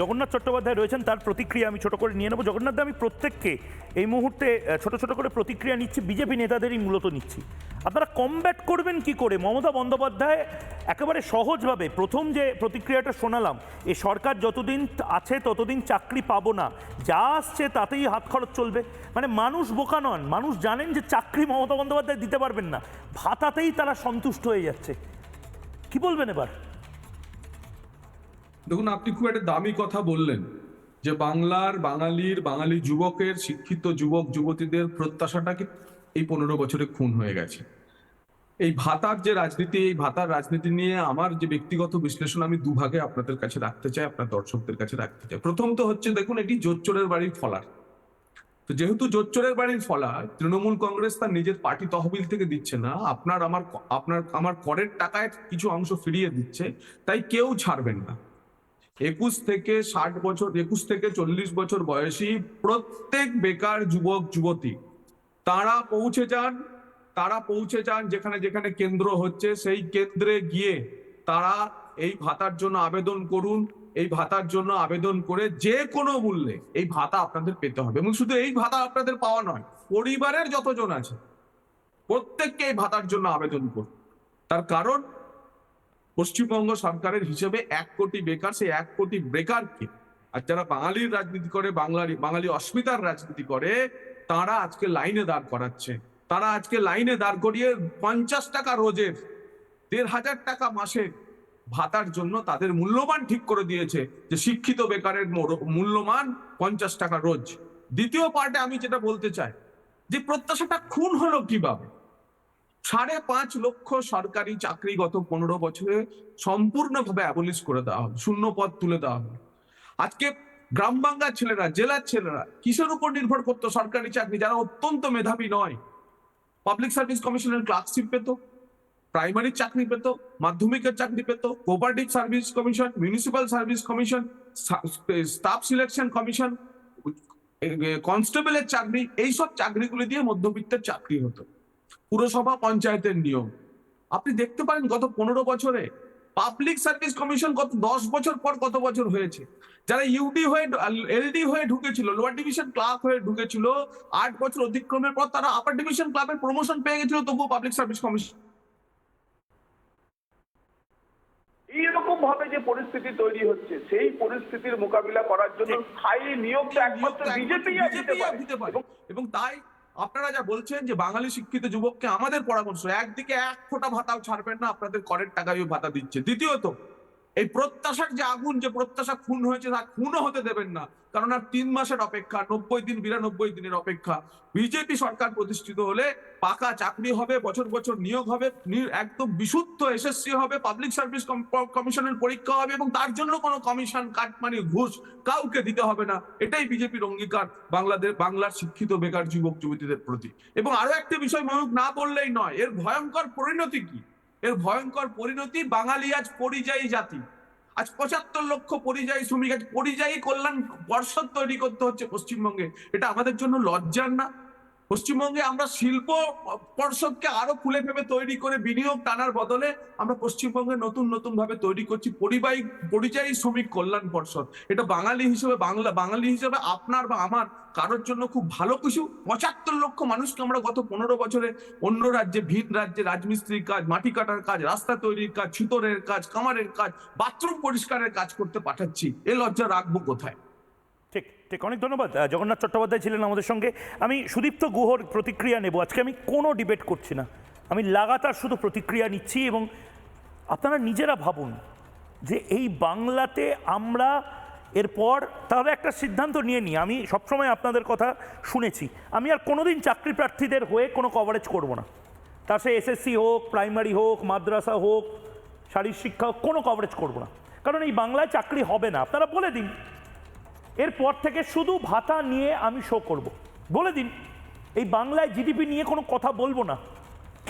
জগন্নাথ চট্টোপাধ্যায় রয়েছেন, তার প্রতিক্রিয়া আমি ছোট করে নিয়ে নেব। জগন্নাথ আমি প্রত্যেককে এই মুহূর্তে ছোট ছোট করে প্রতিক্রিয়া নিচ্ছি, বিজেপি নেতাদেরই মূলত নিচ্ছি। আপনারা কমব্যাট করবেন কি করে? মমতা বন্দ্যোপাধ্যায় একেবারে সহজভাবে প্রথম যে প্রতিক্রিয়াটা শোনালাম, এ সরকার যতদিন আছে ততদিন চাকরি পাবো না, যা আসছে তাতেই হাত খরচ চলবে। মানে মানুষ বোকা নন, মানুষ জানেন যে চাকরি মমতা বন্দ্যোপাধ্যায় দিতে পারবেন না, ভাতাতেই তারা সন্তুষ্ট হয়ে যাচ্ছে। কি বলবেন এবার? দেখুন, আপনি খুব একটা দামি কথা বললেন যে বাংলার বাঙালির, বাঙালি যুবকের, শিক্ষিত যুবক, যুবতীদের প্রত্যাশাটা কি এই পনেরো বছরে খুন হয়ে গেছে? এই ভাতার যে রাজনীতি, এই ভাতার রাজনীতি নিয়ে আমার যে ব্যক্তিগত বিশ্লেষণ আমি দুভাগে আপনাদের কাছে রাখতে চাই, আপনার দর্শকদের কাছে রাখতে চাই। প্রথম তো হচ্ছে, দেখুন, এটি জোচ্চোরের বাড়ির ফলার। তো যেহেতু জোচ্চোরের বাড়ির ফলা তৃণমূল কংগ্রেস তার নিজের পার্টি তহবিল থেকে দিচ্ছে না, আপনার আমার আপনার, আমার করের টাকায় কিছু অংশ ফিরিয়ে দিচ্ছে, তাই কেউ ছাড়বেন না। একুশ থেকে ষাট বছর, একুশ থেকে চল্লিশ বছর বয়সী প্রত্যেক বেকার যুবক, যুবতী, তারা পৌঁছে যান, তারা পৌঁছে যান যেখানে যেখানে কেন্দ্র হচ্ছে, সেই কেন্দ্রে গিয়ে তারা এই ভাতার জন্য আবেদন করুন, এই ভাতার জন্য আবেদন করে যে কোনো মূল্যে এই ভাতা আপনাদের পেতে হবে। এবং শুধু এই ভাতা আপনাদের পাওয়া নয়, পরিবারের যতজন আছে, প্রত্যেককে এই ভাতার জন্য আবেদন করুন। তার কারণ পশ্চিমবঙ্গ সরকারের হিসেবে এক কোটি বেকার, সেই এক কোটি বেকারকে আর যারা বাঙালির রাজনীতি করে বাংলার বাঙালি অস্মিতার রাজনীতি করে, তারা আজকে লাইনে দাঁড় করাচ্ছে। তারা আজকে লাইনে দাঁড় করিয়ে পঞ্চাশ টাকা রোজের দেড় হাজার টাকা মাসে ভাতার জন্য তাদের মূল্যমান ঠিক করে দিয়েছে যে শিক্ষিত বেকারের মূল্যমান পঞ্চাশ টাকা রোজ। দ্বিতীয় পার্টে আমি যেটা বলতে চাই, যে প্রত্যাশাটা খুন হলো কীভাবে? সাড়ে পাঁচ লক্ষ সরকারি চাকরি গত পনেরো বছরে সম্পূর্ণভাবে অ্যাবলিশ করে দেওয়া হবে শূন্য পদ তুলে দেওয়া হবে আজকে গ্রাম বাংলার ছেলেরা, জেলার ছেলেরা কিসের উপর নির্ভর করতো সরকারি চাকরি? যারা অত্যন্ত মেধাবী নয়। পাবলিক সার্ভিস কমিশনের ক্লার্কশিপ পেত প্রাইমারি চাকরি পেত, মাধ্যমিকের চাকরি পেত cooperative service commission municipal service commission staff selection commission কনস্টেবলের চাকরি, এইসব চাকরিগুলি দিয়ে মধ্যবিত্তের চাকরি হতো। পুরসভা পঞ্চায়েতের নিয়ম। আপনি দেখতে পারেন গত পনেরো বছরে পাবলিক সার্ভিস কমিশন গত দশ বছর পর কত বছর হয়েছে। যারা ইউডি হয়ে এলডি হয়ে ঢুকেছিল লোয়ার ডিভিশন ক্লার্ক হয়ে ঢুকেছিল আট বছর অতিক্রমের পর তারা আপার ডিভিশন ক্লাবের প্রমোশন পেয়ে গেছিল তবুও পাবলিক সার্ভিস কমিশন এইরকম ভাবে যে পরিস্থিতি তৈরি হচ্ছে সেই পরিস্থিতির মোকাবিলা করার জন্য স্থায়ী নিয়োগটা একমাত্র বিজেপি দিতে পারে। এবং তাই আপনারা যা বলছেন যে বাঙালি শিক্ষিত যুবককে আমাদের পরামর্শ, একদিকে এক ফোঁটা ভাতাও ছাড়বেন না, আপনাদের করের টাকায় ভাতা দিচ্ছে। দ্বিতীয়ত এই প্রত্যাশার যে আগুন, যে প্রত্যাশা খুন হয়েছে তা খুনও হতে দেবেন না। কারণ আর তিন মাসের অপেক্ষা, নব্বই দিন, বিরানব্বই দিনের অপেক্ষা। বিজেপি সরকার প্রতিষ্ঠিত হলে পাকা চাকরি হবে, বছর বছর নিয়োগ হবে একদম বিশুদ্ধ এসএসসি হবে পাবলিক সার্ভিস কমিশনের পরীক্ষা হবে এবং তার জন্য কোনো কমিশন কাটমানি, ঘুষ কাউকে দিতে হবে না। এটাই বিজেপির অঙ্গীকার বাংলাদেশ বাংলার শিক্ষিত বেকার যুবক যুবতীদের প্রতি। এবং আরও একটা বিষয় ময়ূক না বললেই নয়, এর ভয়ঙ্কর পরিণতি কি? এর ভয়ঙ্কর পরিণতি বাঙালি আজ পরিযায়ী জাতি। আজ পঁচাত্তর লক্ষ পরিযায়ী শ্রমিক, আজ পরিযায়ী কল্যাণ পর্ষদ তৈরি করতে হচ্ছে পশ্চিমবঙ্গে। এটা আমাদের জন্য লজ্জার না। পশ্চিমবঙ্গে আমরা শিল্প পর্ষদকে আরও খুলে ভেবে তৈরি করে বিনিয়োগ টানার বদলে আমরা পশ্চিমবঙ্গে নতুন নতুন ভাবে তৈরি করছি পরিবাহী, পরিযায়ী শ্রমিক কল্যাণ পর্ষদ। এটা বাঙালি হিসেবে, বাংলা, বাঙালি হিসেবে আপনার বা আমার কারোর জন্য খুব ভালো কিছু। পঁচাত্তর লক্ষ মানুষকে আমরা গত পনেরো বছরে অন্য রাজ্যে, ভিন রাজ্যে, রাজমিস্ত্রির কাজ, মাটি কাটার কাজ, রাস্তা তৈরির কাজ ছুতরের কাজ কামারের কাজ, বাথরুম পরিষ্কারের কাজ করতে পাঠাচ্ছি। এ লজ্জা রাখব কোথায়? ঠিক ঠিক। অনেক ধন্যবাদ। জগন্নাথ চট্টোপাধ্যায় ছিলেন আমাদের সঙ্গে। আমি সুদীপ্ত গুহর প্রতিক্রিয়া নেব। আজকে আমি কোনো ডিবেট করছি না। আমি লাগাতার শুধু প্রতিক্রিয়া নিচ্ছি এবং আপনারা নিজেরা ভাবুন যে এই বাংলাতে আমরা এরপর তাহলে একটা সিদ্ধান্ত নিয়ে নিই। আমি সবসময় আপনাদের কথা শুনেছি। আমি আর কোনোদিন চাকরি প্রার্থীদের হয়ে কোনো কভারেজ করব না। তা সে এসএসসি হোক প্রাইমারি হোক, মাদ্রাসা হোক শারীর শিক্ষা হোক, কোনো কভারেজ করব না। কারণ এই বাংলায় চাকরি হবে না। আপনারা বলে দিন। এরপর থেকে শুধু ভাতা নিয়ে আমি শো করব। বলে দিন। এই বাংলায় জিডিপি নিয়ে কোনো কথা বলব না।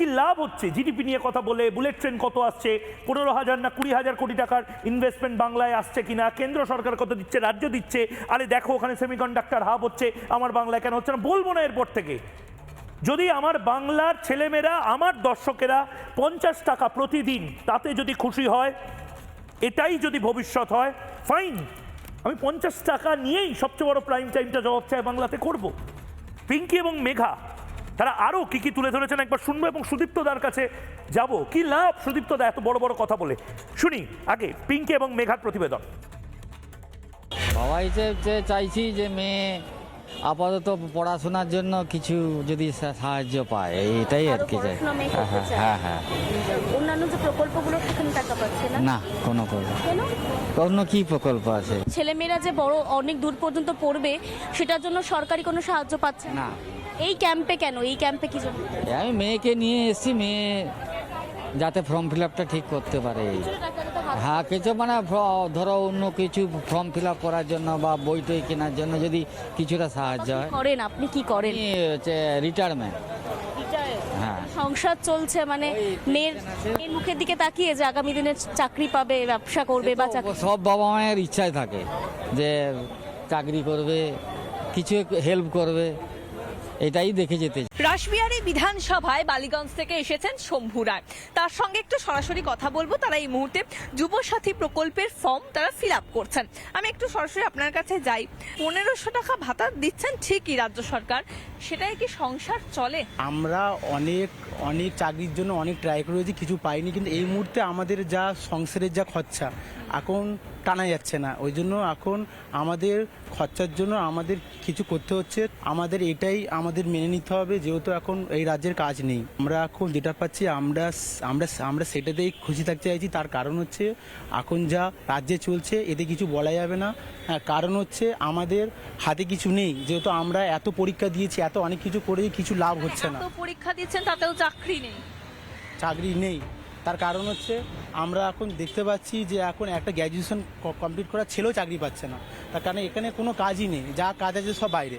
কি লাভ হচ্ছে? জিডিপি নিয়ে কথা বলে বুলেট ট্রেন কত আসছে? পনেরো হাজার না কুড়ি হাজার কোটি টাকার ইনভেস্টমেন্ট বাংলায় আসছে কিনা? কেন্দ্র সরকার কত দিচ্ছে? রাজ্য দিচ্ছে? আরে দেখো, ওখানে সেমিকন্ডাক্টর হাব হচ্ছে। আমার বাংলায় কেন হচ্ছে না? বলব না এরপর থেকে। যদি আমার বাংলার ছেলেমেয়েরা, আমার দর্শকেরা পঞ্চাশ টাকা প্রতিদিন তাতে যদি খুশি হয়, এটাই যদি ভবিষ্যৎ হয় ফাইন আমি পঞ্চাশ টাকা নিয়েই সবচেয়ে বড় প্রাইম টাইমটা জবাব চাই বাংলাতে করব। পিঙ্কি এবং মেঘা তারা আরও কি কি তুলে ধরেছেন একবার শুনব এবং সুদীপ্ত দার কাছে যাব। কি লাভ সুদীপ্ত দা এত বড় বড় কথা বলে? শুনি আগে পিঙ্কি এবং মেঘার প্রতিবেদন। বাবা হিসেবে চাইছি যে মেয়ে আপাতত পড়াশোনার জন্য কিছু যদি সাহায্য পায় এটাই আর কি চাই। করতে হ্যাঁ হ্যাঁ হ্যাঁ। অন্যান্য যে প্রকল্পগুলো সেখানে টাকা পাচ্ছে না? না কোনো অন্য কি প্রকল্প আছে? ছেলেমেয়েরা যে বড় অনেক দূর পর্যন্ত পড়বে সেটার জন্য সরকারি কোনো সাহায্য পাচ্ছে না। এই ক্যাম্পে কেন? এই ক্যাম্পে কি জন্য? আমি মেয়েকে নিয়ে এসেছি মেয়ে যাতে ফর্ম ফিল আপটা ঠিক করতে পারে। হ্যাঁ কিছু মানে ধরো অন্য কিছু ফর্ম ফিল আপ করার জন্য বা বই টই কেনার জন্য যদি কিছুটা সাহায্য হয়। করেন? আপনি কি করেন? হচ্ছে রিটায়ারমেন্ট হ্যাঁ। সংসার চলছে মানে মেয়ের মুখের দিকে তাকিয়ে যে আগামী দিনে চাকরি পাবে ব্যবসা করবে বা সব বাবা মায়ের ইচ্ছাই থাকে যে চাকরি করবে কিছু হেল্প করবে। এটাই দেখে যেতে রাসবিহারী বিধানসভায় বালিগঞ্জ থেকে এসেছেন শম্ভু রায়। তার সঙ্গে একটু সরাসরি কথা বলব। তারা এই মুহূর্তে যুবসাথী প্রকল্পের ফর্ম তারা ফিল আপ করছেন। আমি একটু সরাসরি আপনার কাছে যাই। পনেরোশো টাকা ভাতা দিচ্ছেন ঠিকই রাজ্য সরকার। সেটাই কি সংসার চলে? আমরা অনেক অনেক চাকরির জন্য অনেক ট্রাই করেছি, কিছু পাইনি, কিন্তু এই মুহূর্তে আমাদের যা সংসারের যা খরচা, এখন টানা যাচ্ছে না। ওই জন্য এখন আমাদের খরচার জন্য আমাদের কিছু করতে হচ্ছে। আমাদের এটাই আমাদের মেনে নিতে হবে, যেহেতু এখন এই রাজ্যের কাজ নেই। আমরা এখন যেটা পাচ্ছি, আমরা আমরা আমরা সেটাতেই খুশি থাকতে চাইছি। তার কারণ হচ্ছে, এখন যা রাজ্যে চলছে, এতে কিছু বলা যাবে না। হ্যাঁ কারণ হচ্ছে আমাদের হাতে কিছু নেই। যেহেতু আমরা এত পরীক্ষা দিয়েছি এত অনেক কিছু করে কিছু লাভ হচ্ছে না। পরীক্ষা দিচ্ছেন তাতেও চাকরি নেই। চাকরি নেই। তার কারণ হচ্ছে আমরা এখন দেখতে পাচ্ছি যে এখন একটা গ্র্যাজুয়েশন কমপ্লিট করা ছেলেও চাকরি পাচ্ছে না। তার কারণে এখানে কোনো কাজই নেই যা কাজ আছে সব বাইরে।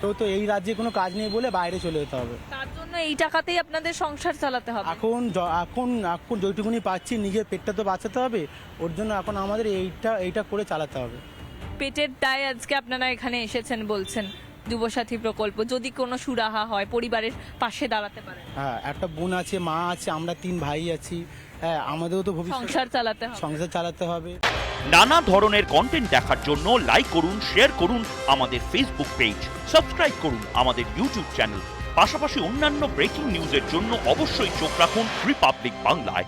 তো তো এই রাজ্যে কোনো কাজ নেই বলে বাইরে চলে যেতে হবে। তার জন্য এই টাকাতেই আপনাদের সংসার চালাতে হবে। এখন এখন এখন যেটুকুনি পাচ্ছি নিজের পেটটা তো বাঁচাতে হবে ওর জন্য এখন আমাদের এইটা এইটা করে চালাতে হবে। পেটের দায় আজকে আপনারা এখানে এসেছেন বলছেন। যুবসাথী প্রকল্প যদি কোনো সুরাহা হয় পরিবারের পাশে দাঁড়াতে পারে। হ্যাঁ একটা বোন আছে মা আছে আমরা তিন ভাই আছি। হ্যাঁ আমাদেরও তো ভবিষ্যৎ সংসার চালাতে হবে। সংসার চালাতে হবে। নানা ধরনের কন্টেন্ট দেখার জন্য লাইক করুন শেয়ার করুন আমাদের ফেসবুক পেজ সাবস্ক্রাইব করুন আমাদের ইউটিউব চ্যানেল পাশাপাশি অন্যান্য ব্রেকিং নিউজের জন্য অবশ্যই চোখ রাখুন রিপাবলিক বাংলায়